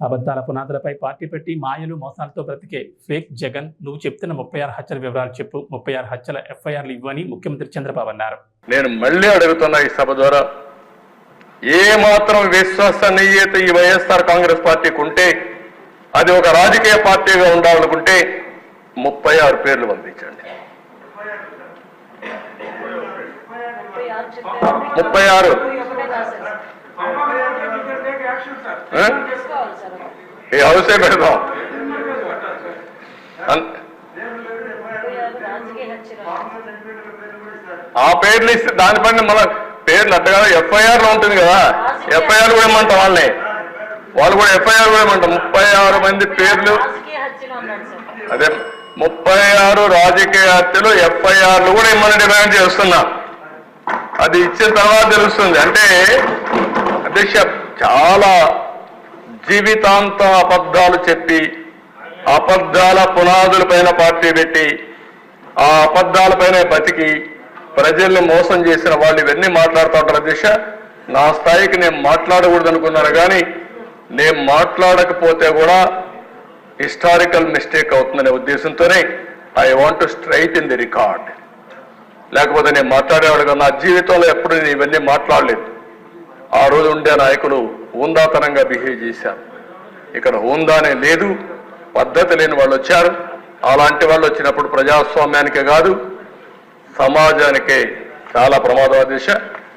అబద్ధాల పునాదులపై పార్టీ పెట్టి మాయలు మోసాలతో బ్రతికే ఫేక్ జగన్ నువ్వు చెప్తున్న ముప్పై ఆరు హత్యల వివరాలు చెప్పు ముప్పై ఆరు హత్యల ఎఫ్ఐఆర్లు ఇవ్వని ముఖ్యమంత్రి చంద్రబాబు అన్నారు. నేను మళ్ళీ అడుగుతున్నా ఈ సభ ద్వారా ఏ మాత్రం విశ్వసనీయత ఈ వైఎస్ఆర్ కాంగ్రెస్ పార్టీకి ఉంటే అది ఒక రాజకీయ పార్టీగా ఉండాలనుకుంటే ముప్పై ఆరు పేర్లు పంపించండి. ముప్పై ఆరు? ఈ హౌసే పెడదాం? అన్- ఆ పేర్లు ఇస్తే దానిపైన మన పేర్లు అట్టగా ఎఫ్ఐఆర్లో ఉంటుంది కదా. ఎఫ్ఐఆర్ కూడా ఇమ్మంటాం వాళ్ళని. వాళ్ళు కూడా ఎఫ్ఐఆర్ కూడా ఇమ్మంటాం. ముప్పై ఆరు మంది పేర్లు. అదే ముప్పై ఆరు రాజకీయ హత్యలు ఎఫ్ఐఆర్లు కూడా ఇమ్మని డిమాండ్ చేస్తున్నాం. అది ఇచ్చిన తర్వాత తెలుస్తుంది. అంటే అధ్యక్ష చాలా జీవితాంతం అబద్ధాలు చెప్పి అబద్ధాల పునాదులపైన పార్టీ పెట్టి ఆ అబద్ధాలపైనే బతికి ప్రజల్ని మోసం చేసిన వాళ్ళు ఇవన్నీ మాట్లాడుతూ ఉంటారు. అధ్యక్ష నా స్థాయికి నేను మాట్లాడకూడదు అనుకున్నాను కానీ నేను మాట్లాడకపోతే కూడా హిస్టారికల్ మిస్టేక్ అవుతుందనే ఉద్దేశంతోనే I want to straight in the record. లేకపోతే నేను మాట్లాడేవాడు కదా. నా జీవితంలో ఎప్పుడు నేను ఇవన్నీ మాట్లాడలేదు. ఆ రోజు ఉండే నాయకులు హూందాతనంగా బిహేవ్ చేశారు. ఇక్కడ హూందానే లేదు పద్ధతి లేని వాళ్ళు వచ్చారు. అలాంటి వాళ్ళు వచ్చినప్పుడు ప్రజాస్వామ్యానికే కాదు సమాజానికే చాలా ప్రమాదం దిశ.